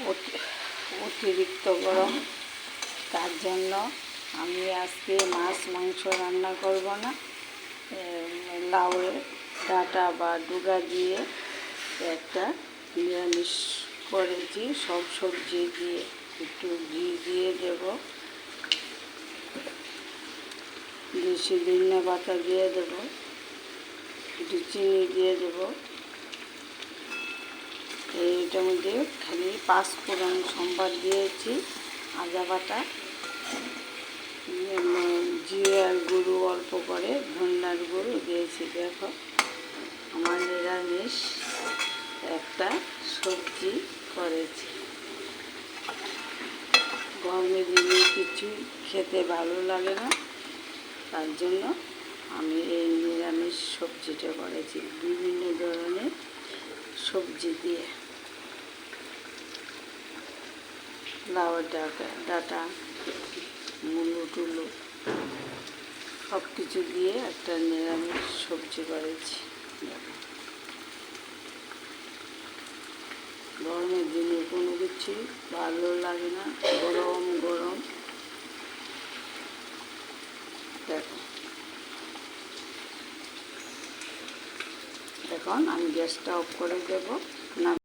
অতি- অতিরিক্ত গরম। তার জন্য আমি আজকে মাছ, মাংস রান্না করব না। লাউয়ের ডাঁটা বা ডুগা দিয়ে একটা নিরামিষ করেছি। সব সবজি দিয়ে একটু ঘি দিয়ে দেব। দেশি ধনিয়া পাতা দিয়ে দেব। একটু চিনি দিয়ে দেবো। এইটার মধ্যে খালি পাঁচ ফোড়ন সম্বাদ দিয়েছি আদা বাটা জিরার গুঁড়ো অল্প করে, ধন্যার গুঁড়ো দিয়েছি, দেখো। আমার নিরামিষ একটা সবজি করেছি। গরমের দিনে কিছু খেতে ভালো লাগে না, তার জন্য আমি এই নিরামিষ সবজিটা করেছি, বিভিন্ন ধরনের সবজি দিয়ে। লাউয়ের ডাটা ডাটা, মুলো, টুলো সব কিছু দিয়ে একটা নিরামিষ সবজি করেছি গরমের দিনে কোনো কিছু ভালো লাগে না, গরম গরম। দেখো। এখন আমি গ্যাসটা অফ করে দেবো।